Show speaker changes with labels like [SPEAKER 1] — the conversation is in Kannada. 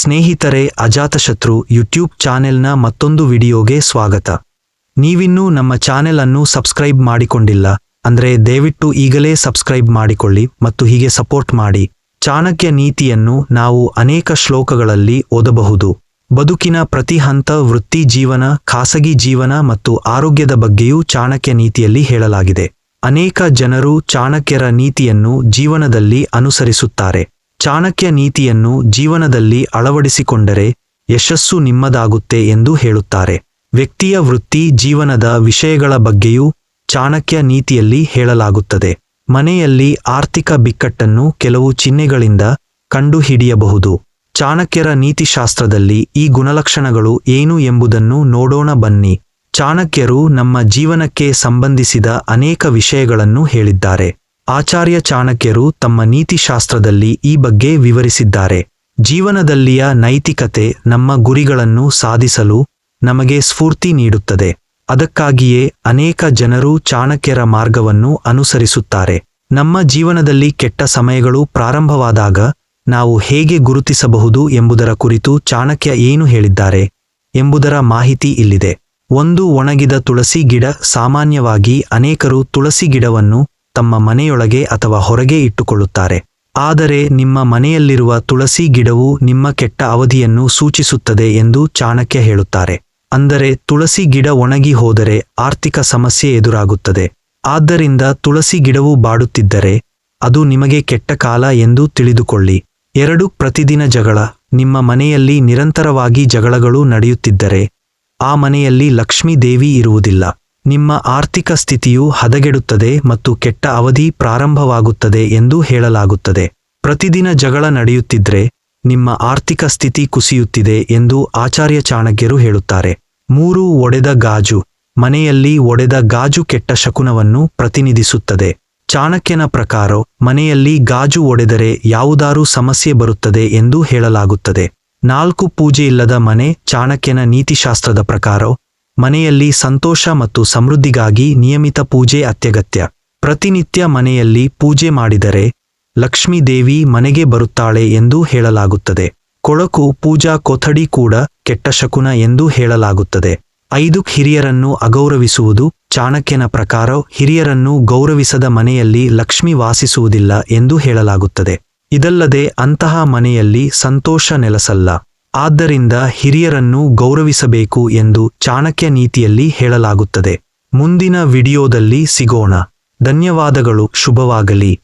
[SPEAKER 1] ಸ್ನೇಹಿತರೆ, ಅಜಾತಶತ್ರು ಯೂಟ್ಯೂಬ್ ಚಾನೆಲ್ನ ಮತ್ತೊಂದು ವಿಡಿಯೋಗೆ ಸ್ವಾಗತ. ನೀವಿನ್ನೂ ನಮ್ಮ ಚಾನೆಲ್ ಅನ್ನು ಸಬ್ಸ್ಕ್ರೈಬ್ ಮಾಡಿಕೊಂಡಿಲ್ಲ, ಅಂದ್ರೆ ದಯವಿಟ್ಟು ಈಗಲೇ ಸಬ್ಸ್ಕ್ರೈಬ್ ಮಾಡಿಕೊಳ್ಳಿ ಮತ್ತು ಹೀಗೆ ಸಪೋರ್ಟ್ ಮಾಡಿ. ಚಾಣಕ್ಯ ನೀತಿಯನ್ನು ನಾವು ಅನೇಕ ಶ್ಲೋಕಗಳಲ್ಲಿ ಓದಬಹುದು. ಬದುಕಿನ ಪ್ರತಿ ಹಂತ, ವೃತ್ತಿ ಜೀವನ, ಖಾಸಗಿ ಜೀವನ ಮತ್ತು ಆರೋಗ್ಯದ ಬಗ್ಗೆಯೂ ಚಾಣಕ್ಯ ನೀತಿಯಲ್ಲಿ ಹೇಳಲಾಗಿದೆ. ಅನೇಕ ಜನರು ಚಾಣಕ್ಯರ ನೀತಿಯನ್ನು ಜೀವನದಲ್ಲಿ ಅನುಸರಿಸುತ್ತಾರೆ. ಚಾಣಕ್ಯ ನೀತಿಯನ್ನು ಜೀವನದಲ್ಲಿ ಅಳವಡಿಸಿಕೊಂಡರೆ ಯಶಸ್ಸು ನಿಮ್ಮದಾಗುತ್ತೆ ಎಂದು ಹೇಳುತ್ತಾರೆ. ವ್ಯಕ್ತಿಯ ವೃತ್ತಿ ಜೀವನದ ವಿಷಯಗಳ ಬಗ್ಗೆಯೂ ಚಾಣಕ್ಯ ನೀತಿಯಲ್ಲಿ ಹೇಳಲಾಗುತ್ತದೆ. ಮನೆಯಲ್ಲಿ ಆರ್ಥಿಕ ಬಿಕ್ಕಟ್ಟನ್ನು ಕೆಲವು ಚಿಹ್ನೆಗಳಿಂದ ಕಂಡುಹಿಡಿಯಬಹುದು. ಚಾಣಕ್ಯರ ನೀತಿಶಾಸ್ತ್ರದಲ್ಲಿ ಈ ಗುಣಲಕ್ಷಣಗಳು ಏನು ಎಂಬುದನ್ನು ನೋಡೋಣ ಬನ್ನಿ. ಚಾಣಕ್ಯರು ನಮ್ಮ ಜೀವನಕ್ಕೆ ಸಂಬಂಧಿಸಿದ ಅನೇಕ ವಿಷಯಗಳನ್ನು ಹೇಳಿದ್ದಾರೆ. ಆಚಾರ್ಯ ಚಾಣಕ್ಯರು ತಮ್ಮ ನೀತಿಶಾಸ್ತ್ರದಲ್ಲಿ ಈ ಬಗ್ಗೆ ವಿವರಿಸಿದ್ದಾರೆ. ಜೀವನದಲ್ಲಿಯ ನೈತಿಕತೆ ನಮ್ಮ ಗುರಿಗಳನ್ನು ಸಾಧಿಸಲು ನಮಗೆ ಸ್ಫೂರ್ತಿ ನೀಡುತ್ತದೆ. ಅದಕ್ಕಾಗಿಯೇ ಅನೇಕ ಜನರು ಚಾಣಕ್ಯರ ಮಾರ್ಗವನ್ನು ಅನುಸರಿಸುತ್ತಾರೆ. ನಮ್ಮ ಜೀವನದಲ್ಲಿ ಕೆಟ್ಟ ಸಮಯಗಳು ಪ್ರಾರಂಭವಾದಾಗ ನಾವು ಹೇಗೆ ಗುರುತಿಸಬಹುದು ಎಂಬುದರ ಕುರಿತು ಚಾಣಕ್ಯ ಏನು ಹೇಳಿದ್ದಾರೆ ಎಂಬುದರ ಮಾಹಿತಿ ಇಲ್ಲಿದೆ. ಒಂದು ಒಣಗಿದ ತುಳಸಿ ಗಿಡ ಸಾಮಾನ್ಯವಾಗಿ ಅನೇಕರು ತುಳಸಿ ಗಿಡವನ್ನು ತಮ್ಮ ಮನೆಯೊಳಗೆ ಅಥವಾ ಹೊರಗೆ ಇಟ್ಟುಕೊಳ್ಳುತ್ತಾರೆ. ಆದರೆ ನಿಮ್ಮ ಮನೆಯಲ್ಲಿರುವ ತುಳಸಿ ಗಿಡವು ನಿಮ್ಮ ಕೆಟ್ಟ ಅವಧಿಯನ್ನು ಸೂಚಿಸುತ್ತದೆ ಎಂದು ಚಾಣಕ್ಯ ಹೇಳುತ್ತಾರೆ. ಅಂದರೆ ತುಳಸಿ ಗಿಡ ಒಣಗಿ ಹೋದರೆ ಆರ್ಥಿಕ ಸಮಸ್ಯೆ ಎದುರಾಗುತ್ತದೆ. ಆದ್ದರಿಂದ ತುಳಸಿ ಗಿಡವು ಬಾಡುತ್ತಿದ್ದರೆ ಅದು ನಿಮಗೆ ಕೆಟ್ಟ ಕಾಲ ಎಂದು ತಿಳಿದುಕೊಳ್ಳಿ. ಎರಡು ಪ್ರತಿದಿನ ಜಗಳ. ನಿಮ್ಮ ಮನೆಯಲ್ಲಿ ನಿರಂತರವಾಗಿ ಜಗಳಗಳು ನಡೆಯುತ್ತಿದ್ದರೆ ಆ ಮನೆಯಲ್ಲಿ ಲಕ್ಷ್ಮೀ ದೇವಿ ಇರುವುದಿಲ್ಲ. ನಿಮ್ಮ ಆರ್ಥಿಕ ಸ್ಥಿತಿಯು ಹದಗೆಡುತ್ತದೆ ಮತ್ತು ಕೆಟ್ಟ ಅವಧಿ ಪ್ರಾರಂಭವಾಗುತ್ತದೆ ಎಂದು ಹೇಳಲಾಗುತ್ತದೆ. ಪ್ರತಿದಿನ ಜಗಳ ನಡೆಯುತ್ತಿದ್ರೆ ನಿಮ್ಮ ಆರ್ಥಿಕ ಸ್ಥಿತಿ ಕುಸಿಯುತ್ತಿದೆ ಎಂದು ಆಚಾರ್ಯ ಚಾಣಕ್ಯರು ಹೇಳುತ್ತಾರೆ. ಮೂರು ಒಡೆದ ಗಾಜು. ಮನೆಯಲ್ಲಿ ಒಡೆದ ಗಾಜು ಕೆಟ್ಟ ಶಕುನವನ್ನು ಪ್ರತಿನಿಧಿಸುತ್ತದೆ. ಚಾಣಕ್ಯನ ಪ್ರಕಾರ ಮನೆಯಲ್ಲಿ ಗಾಜು ಒಡೆದರೆ ಯಾವುದಾರೂ ಸಮಸ್ಯೆ ಬರುತ್ತದೆ ಎಂದು ಹೇಳಲಾಗುತ್ತದೆ. ನಾಲ್ಕು ಪೂಜೆಯಿಲ್ಲದ ಮನೆ ಚಾಣಕ್ಯನ ನೀತಿಶಾಸ್ತ್ರದ ಪ್ರಕಾರ ಮನೆಯಲ್ಲಿ ಸಂತೋಷ ಮತ್ತು ಸಮೃದ್ಧಿಗಾಗಿ ನಿಯಮಿತ ಪೂಜೆ ಅತ್ಯಗತ್ಯ. ಪ್ರತಿನಿತ್ಯ ಮನೆಯಲ್ಲಿ ಪೂಜೆ ಮಾಡಿದರೆ ಲಕ್ಷ್ಮೀ ದೇವಿ ಮನೆಗೆ ಬರುತ್ತಾಳೆ ಎಂದು ಹೇಳಲಾಗುತ್ತದೆ. ಕೊಳಕು ಪೂಜಾ ಕೊಥಡಿ ಕೂಡ ಕೆಟ್ಟ ಶಕುನ ಎಂದು ಹೇಳಲಾಗುತ್ತದೆ. ಐದು ಹಿರಿಯರನ್ನು ಅಗೌರವಿಸುವುದು ಚಾಣಕ್ಯನ ಪ್ರಕಾರ ಹಿರಿಯರನ್ನು ಗೌರವಿಸದ ಮನೆಯಲ್ಲಿ ಲಕ್ಷ್ಮಿ ವಾಸಿಸುವುದಿಲ್ಲ ಎಂದು ಹೇಳಲಾಗುತ್ತದೆ. ಇದಲ್ಲದೆ ಅಂತಹ ಮನೆಯಲ್ಲಿ ಸಂತೋಷ ನೆಲಸಲ್ಲ. ಆದ್ದರಿಂದ ಹಿರಿಯರನ್ನು ಗೌರವಿಸಬೇಕು ಎಂದು ಚಾಣಕ್ಯ ನೀತಿಯಲ್ಲಿ ಹೇಳಲಾಗುತ್ತದೆ. ಮುಂದಿನ ವಿಡಿಯೋದಲ್ಲಿ ಸಿಗೋಣ. ಧನ್ಯವಾದಗಳು ಶುಭವಾಗಲಿ.